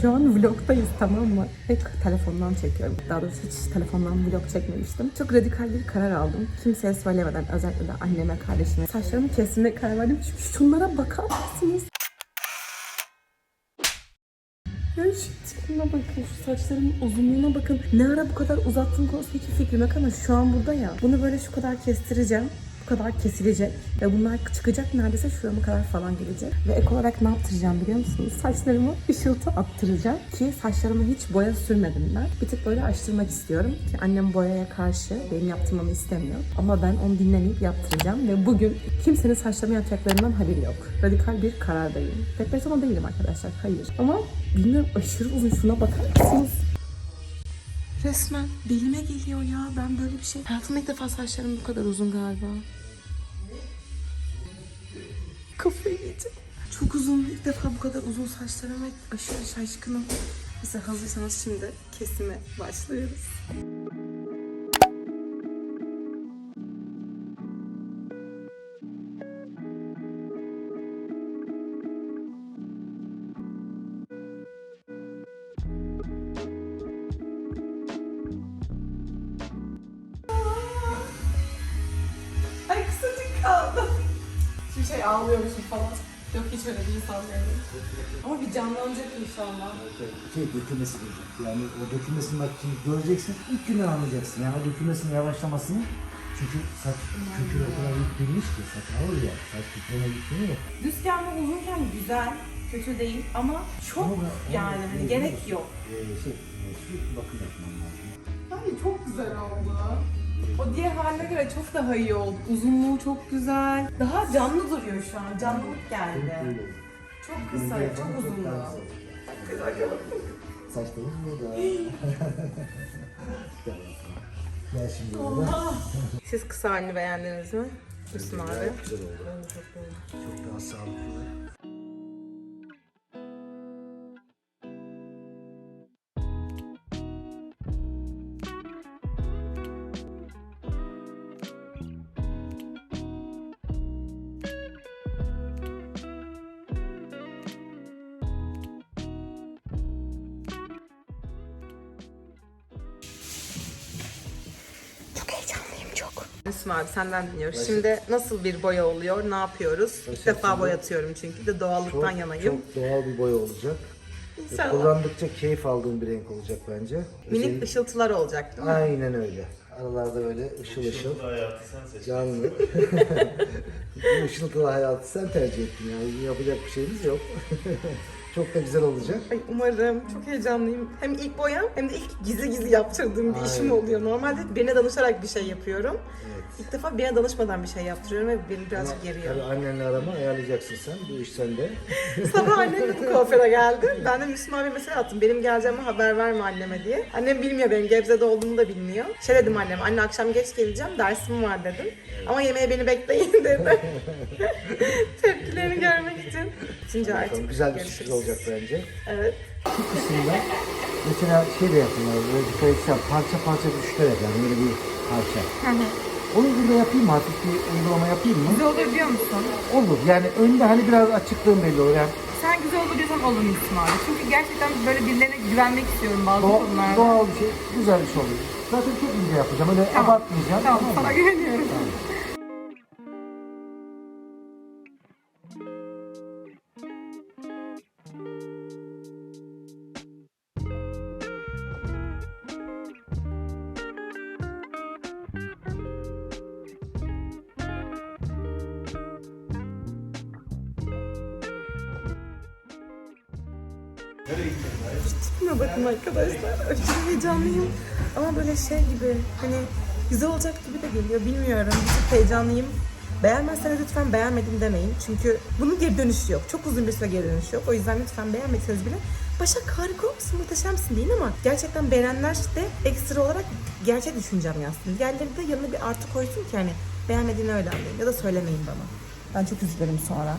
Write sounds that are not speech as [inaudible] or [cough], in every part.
Şu an vlogdayız tamam mı? Ve telefondan çekiyorum. Daha doğrusu hiç telefondan vlog çekmemiştim. Çok radikal bir karar aldım. Kimseye söylemeden özellikle de anneme, kardeşime saçlarımı kesmeye karar verdim. Çünkü şunlara bakar mısınız? Ya şu tipime bakın, şu saçlarımın uzunluğuna bakın. Ne ara bu kadar uzattım konusunda hiçbir fikrim yok ama şu an burada ya. Bunu böyle şu kadar kestireceğim. Kadar kesilecek ve bunlar çıkacak neredeyse şurama kadar falan gelecek. Ve ek olarak ne yaptıracağım biliyor musunuz? Saçlarımı ışıltı attıracağım ki saçlarıma hiç boya sürmedim ben. Bir tık böyle açtırmak istiyorum ki annem boyaya karşı benim yaptırmamı istemiyor. Ama ben onu dinlemeyip yaptıracağım ve bugün kimsenin saçlarımı yapacaklarından haberi yok. Radikal bir karardayım. Depresyona değilim arkadaşlar, hayır. Ama bilmiyorum aşırı uzun şuna bakar mısınız? Resmen belime geliyor ya. Ben böyle bir şey... Hayatımda ilk defa saçlarım bu kadar uzun galiba. Kafayı yiyeceğim. Çok uzun. ilk defa bu kadar uzun saçlarım ve aşırı şaşkınım. Neyse hazırsanız şimdi kesime başlıyoruz. Şey ağlıyormuşum falan. Yok hiç öyle değil sanmıyorum. Ama bir canlanacak inşallah. şey dökülmesi gelecek. Yani o dökülmesini bak şimdi göreceksin. İlk günden anlayacaksın. Yani o dökülmesinin yavaşlamasını. Çünkü saç kökü o kadar yüklenmiş ki saç ağır ya. Saç köküne yükleniyor. Düzken ve uzunken güzel, kötü değil ama çok Ama ben- yani hani gerek yok. e, şey, sürekli bakım yapman lazım. Bence çok güzel oldu. O diğer haline göre çok daha iyi oldu. Uzunluğu çok güzel. Daha canlı duruyor şu an. Canlılık geldi. Çok kısa, çok kısa. Saçlarım burada. [laughs] Gel şimdi burada. Siz kısa halini beğendiniz mi? Müslüm abi. Güzel oldu. Çok daha sağlıklı. Müslüm abi senden dinliyoruz. Şimdi nasıl bir boya oluyor? Ne yapıyoruz? İlk defa boyatıyorum çünkü de doğallıktan yanayım. Çok doğal bir boya olacak. İnşallah. Kullandıkça keyif aldığın bir renk olacak bence. Minik Özellikle- ışıltılar olacak değil mi? Aynen öyle. Aralarda böyle ışıl ışıl. Canlı. [laughs] Bu ışıltılı hayatı sen tercih ettin yani. Yapacak bir şeyimiz yok. [laughs] Çok da güzel olacak. Ay umarım. Çok heyecanlıyım. Hem ilk boyam hem de ilk gizli gizli yaptırdığım bir işim Aynen. oluyor. Normalde birine danışarak bir şey yapıyorum. Evet. İlk defa birine danışmadan bir şey yaptırıyorum ve beni birazcık geriyor. Tabii annenle arama ayarlayacaksın sen. Bu iş sende. [laughs] Sabah annem de bu kuaföre geldi. Ben de Müslüm abi mesaj attım. Benim geleceğime haber verme anneme diye. Annem bilmiyor benim Gebze'de olduğumu da bilmiyor. Şey dedim anneme, anne akşam geç geleceğim, dersim var dedim. Ama yemeğe beni bekleyin [laughs] dedi. [laughs] Tepkilerini görmek için. Şimdi artık Güzel bir sürpriz olacak bence. Evet. Kısmında mesela şey de yani böyle dikkat parça parça düşüşlerek yani böyle bir parça. Onu burada yapayım mı? Hafif bir uygulama yapayım mı? Güzel olur diyor musun? Olur. Yani önde hani biraz açıklığım belli olur. Yani Sen güzel olur diyorsan olur Müslüm abi. Çünkü gerçekten böyle birilerine güvenmek istiyorum bazı doğa- konularda. doğal bir şey, güzel bir şey olur. Zaten çok ince yapacağım. Öyle Tamam. abartmayacağım. Tamam, mı? sana güveniyorum. Tipime bakın arkadaşlar. Aşırı heyecanlıyım. Ama böyle şey gibi hani güzel olacak gibi de geliyor. Bilmiyorum. Bir heyecanlıyım. Beğenmezseniz lütfen beğenmedim demeyin. Çünkü bunun geri dönüşü yok. Çok uzun bir süre geri dönüşü yok. O yüzden lütfen beğenmediyseniz bile Başak harika olmuşsun, muhteşemsin deyin ama gerçekten beğenenler de ekstra olarak gerçek düşüncem yazsın. Diğerleri de yanına bir artı koysun ki hani beğenmediğini öyle anlayın ya da söylemeyin bana. Ben çok üzülürüm sonra.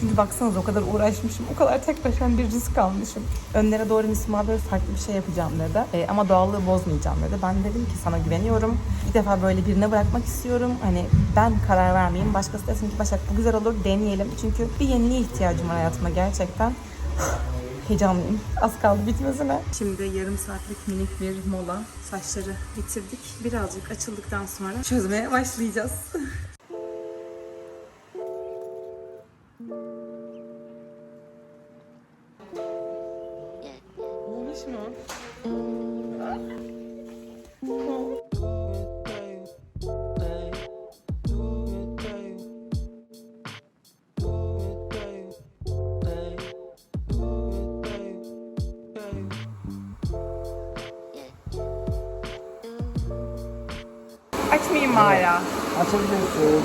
Çünkü baksanıza o kadar uğraşmışım, o kadar tek başına bir risk almışım. Önlere doğru Müslüm abi farklı bir şey yapacağım dedi. E, ama doğallığı bozmayacağım dedi. Ben dedim ki sana güveniyorum. İlk defa böyle birine bırakmak istiyorum. Hani ben karar vermeyeyim. Başkası desin ki Başak bu güzel olur deneyelim. Çünkü bir yeniliğe ihtiyacım var hayatıma gerçekten. [sighs] Heyecanlıyım. Az kaldı bitmesine. Şimdi yarım saatlik minik bir mola. Saçları bitirdik. Birazcık açıldıktan sonra çözmeye başlayacağız. [laughs] Açmayayım mı hala? Açabilirsin.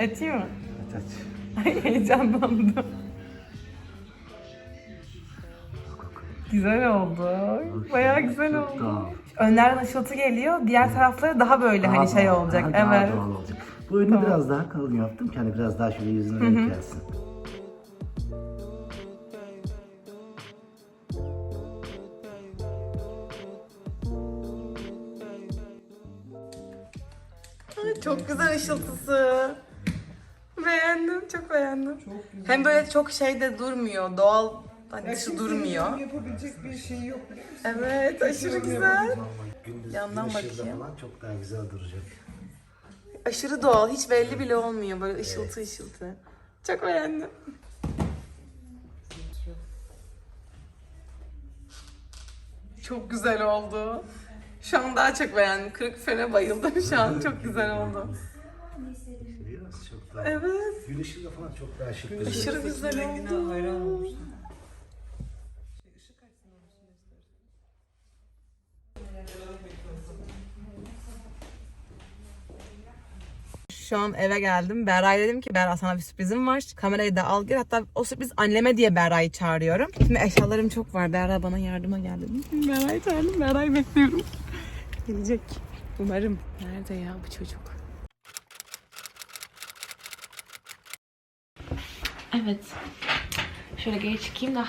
Açayım mı? Aç aç. Ay heyecanlandım. Güzel oldu. Bayağı güzel Çok oldu. doğal. Önlerden ışıltı geliyor. Diğer tarafları daha böyle hani şey Daha- olacak. daha- daha evet. doğal olacak. Bu önü biraz daha kalın yaptım ki hani biraz daha şöyle yüzüne renk gelsin. Çok güzel ışıltısı. Beğendim, çok beğendim. Hem böyle çok şey de durmuyor, doğal hani dışı durmuyor. Yapabilecek bir şey yok biliyor musun? Evet, aşırı güzel. Gündüz Yandan gün ışığında bakayım. falan çok daha güzel duracak. Aşırı doğal, hiç belli bile olmuyor böyle ışıltı ışıltı. Çok beğendim. Çok güzel oldu. Şu an daha çok beğendim. Kırık fene bayıldım şu an. Çok güzel oldu. Musun? Çok daha. Evet. Gün ışığında falan çok daha şık duruyor. Aşırı güzel oldu. Şu an eve geldim. Berra'ya dedim ki Berra sana bir sürprizim var. Kamerayı da al gel. Hatta o sürpriz anneme diye Berra'yı çağırıyorum. Şimdi eşyalarım çok var. Berra bana yardıma geldi. Berra'yı çağırdım. Berra'yı bekliyorum. Gelecek. Umarım. Nerede ya bu çocuk? Evet. Şöyle geri çıkayım da.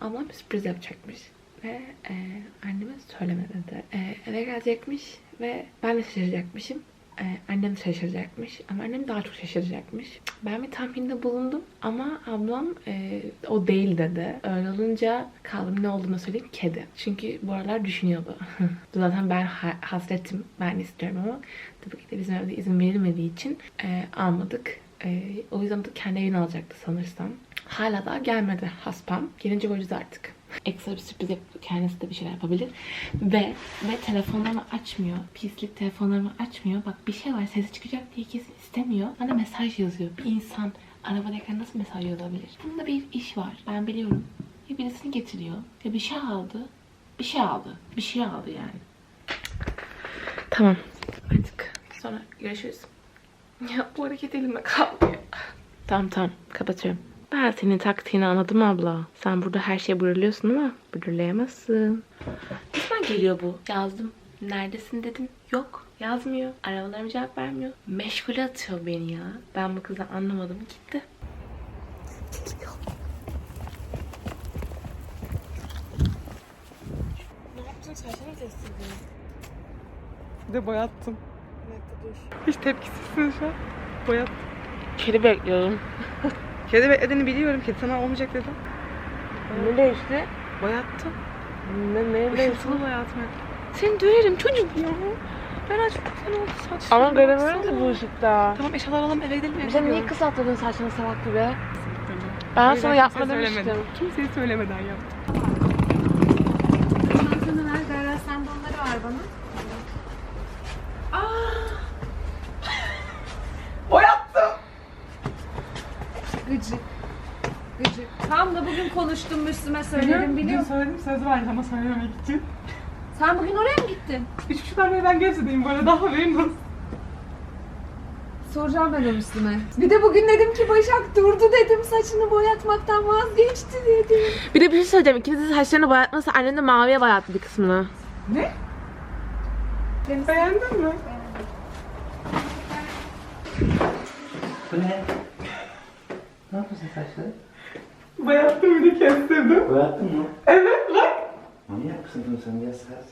Ablam bir sürpriz yapacakmış. Ve e, anneme söylemedi. E, eve gelecekmiş ve ben de şaşıracakmışım. E, annem şaşıracakmış ama annem daha çok şaşıracakmış. Ben bir tahminde bulundum ama ablam e, o değil dedi. Öyle olunca kaldım ne olduğunu söyleyeyim kedi. Çünkü bu aralar düşünüyordu. [laughs] Zaten ben ha- hasretim ben istiyorum ama tabii ki de bizim evde izin verilmediği için e, almadık. E, o yüzden de kendi evini alacaktı sanırsam. Hala daha gelmedi haspam. Gelince göreceğiz artık. Ekstra bir sürpriz yapıp kendisi de bir şeyler yapabilir. Ve ve telefonlarımı açmıyor. Pislik telefonlarımı açmıyor. Bak bir şey var sesi çıkacak diye kesin istemiyor. Bana mesaj yazıyor. Bir insan arabadayken nasıl mesaj yazabilir? Bunda bir iş var. Ben biliyorum. Ya birisini getiriyor. Ya bir şey aldı. Bir şey aldı. Bir şey aldı yani. Tamam. Artık sonra görüşürüz. Ya bu hareket elimde kalmıyor. Tamam tamam kapatıyorum. Ben senin taktiğini anladım abla. Sen burada her şeyi blurluyorsun ama blurlayamazsın. Lütfen geliyor bu. Yazdım. Neredesin dedim. Yok. Yazmıyor. Aramalarıma cevap vermiyor. Meşgule atıyor beni ya. Ben bu kızı anlamadım. Gitti. Ne yaptın? Saçını kestirdin. Bir de boyattım. Hiç tepkisizsin şu an. Boyat. Kedi bekliyorum. Kedi beklediğini biliyorum. Kedi sana olmayacak dedim. Ne değişti? Boyattım. Ne, ne Işıltılı boyatma. Seni döverim çocuk ya. Ben aç fena oldu saç. Ama göremiyorum ki bu ışıkta. Tamam eşyalar alalım eve gidelim. eve Sen niye kısalttırdın saçını salak gibi? Ben sana yapma demiştim. söylemedim. Kimseye söylemeden yaptım. Çantanı ver Berra sen de onları ver bana. Boyattım. Gıcık. Gıcık. Tam da bugün konuştum Müslüme söyledim biliyorum. söyledim söz verdim ama söylememek için. Sen bugün oraya mı gittin? Üç buçuktan beri ben Gebze'deyim bu arada haberin olsun. Soracağım ben o Müslüme. Bir de bugün dedim ki Başak durdu dedim saçını boyatmaktan vazgeçti dedim. Bir de bir şey söyleyeceğim. İkiniz de saçlarını boyatmasa annem de maviye boyattı bir kısmını. Ne? Beğendin mi? Bu ne? Ne yapıyorsun saçları? De kestirdim. Boyattın mı? Evet bak. Manyak mısın dur sen ya saç.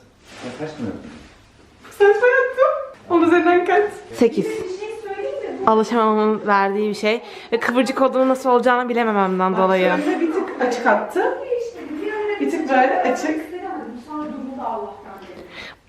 Sen saç mı yaptın? Saç boyattım. Onun üzerinden kaç? 8. Bir şey söyleyeyim mi? alışamamamın verdiği bir şey. Ve kıvırcık olduğunu nasıl olacağını bilemememden dolayı. Önde bir tık açık attı. Bir tık böyle açık.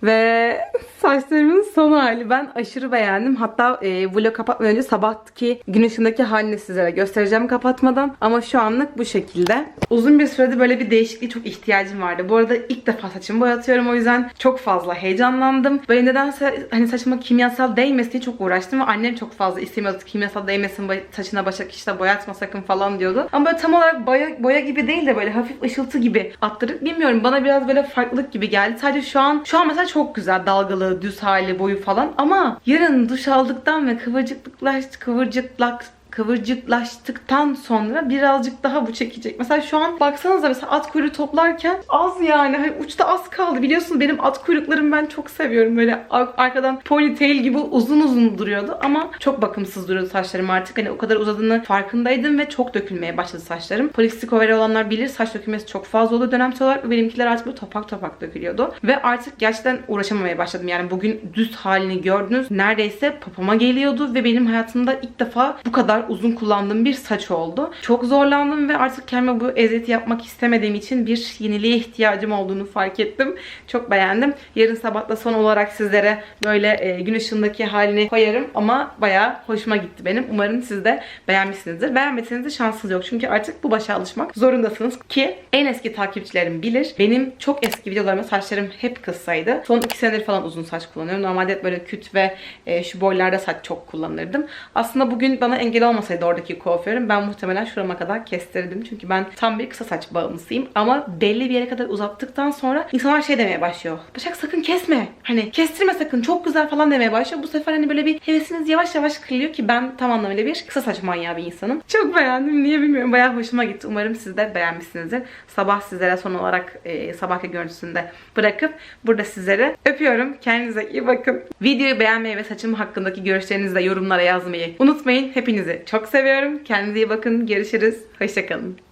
Ve saçlarımın son hali. Ben aşırı beğendim. Hatta e, vlog kapatmadan önce sabahki gün ışığındaki halini sizlere göstereceğim kapatmadan. Ama şu anlık bu şekilde. Uzun bir süredir böyle bir değişikliğe çok ihtiyacım vardı. Bu arada ilk defa saçımı boyatıyorum o yüzden çok fazla heyecanlandım. Böyle nedense hani saçıma kimyasal değmesin çok uğraştım ve annem çok fazla istemiyordu. Kimyasal değmesin saçına başak işte boyatma sakın falan diyordu. Ama böyle tam olarak boya, boya gibi değil de böyle hafif ışıltı gibi attırıp bilmiyorum bana biraz böyle farklılık gibi geldi. Sadece şu an şu an mesela çok güzel dalgalı, düz hali, boyu falan. Ama yarın duş aldıktan ve kıvırcıklaş kıvırcıklak kıvırcıklaştıktan sonra birazcık daha bu çekecek. Mesela şu an baksanıza mesela at kuyruğu toplarken az yani. Hani uçta az kaldı. Biliyorsunuz benim at kuyruklarımı ben çok seviyorum. Böyle ar- arkadan ponytail gibi uzun uzun duruyordu ama çok bakımsız duruyordu saçlarım artık. Hani o kadar uzadığını farkındaydım ve çok dökülmeye başladı saçlarım. Polistik overi olanlar bilir saç dökülmesi çok fazla oluyor dönemsel olarak benimkiler artık böyle topak topak dökülüyordu. Ve artık gerçekten uğraşamamaya başladım. Yani bugün düz halini gördünüz. Neredeyse popoma geliyordu ve benim hayatımda ilk defa bu kadar uzun kullandığım bir saç oldu. Çok zorlandım ve artık kendime bu eziyeti yapmak istemediğim için bir yeniliğe ihtiyacım olduğunu fark ettim. Çok beğendim. Yarın sabah da son olarak sizlere böyle e, gün ışığındaki halini koyarım ama bayağı hoşuma gitti benim. Umarım siz de beğenmişsinizdir. Beğenmediyseniz de şanssız yok. Çünkü artık bu başa alışmak zorundasınız ki en eski takipçilerim bilir. Benim çok eski videolarıma saçlarım hep kıssaydı. Son iki senedir falan uzun saç kullanıyorum. Normalde hep böyle küt ve e, şu boylarda saç çok kullanırdım. Aslında bugün bana engel olmasaydı oradaki kuaförüm ben muhtemelen şurama kadar kestirdim. Çünkü ben tam bir kısa saç bağımlısıyım. Ama belli bir yere kadar uzattıktan sonra insanlar şey demeye başlıyor. Başak sakın kesme. Hani kestirme sakın çok güzel falan demeye başlıyor. Bu sefer hani böyle bir hevesiniz yavaş yavaş kırılıyor ki ben tam anlamıyla bir kısa saç manyağı bir insanım. Çok beğendim. Niye bilmiyorum. Bayağı hoşuma gitti. Umarım siz de beğenmişsinizdir. Sabah sizlere son olarak e, sabahki görüntüsünü de bırakıp burada sizlere öpüyorum. Kendinize iyi bakın. Videoyu beğenmeyi ve saçım hakkındaki görüşlerinizi de yorumlara yazmayı unutmayın. Çok seviyorum. Kendinize iyi bakın. Görüşürüz. Hoşçakalın.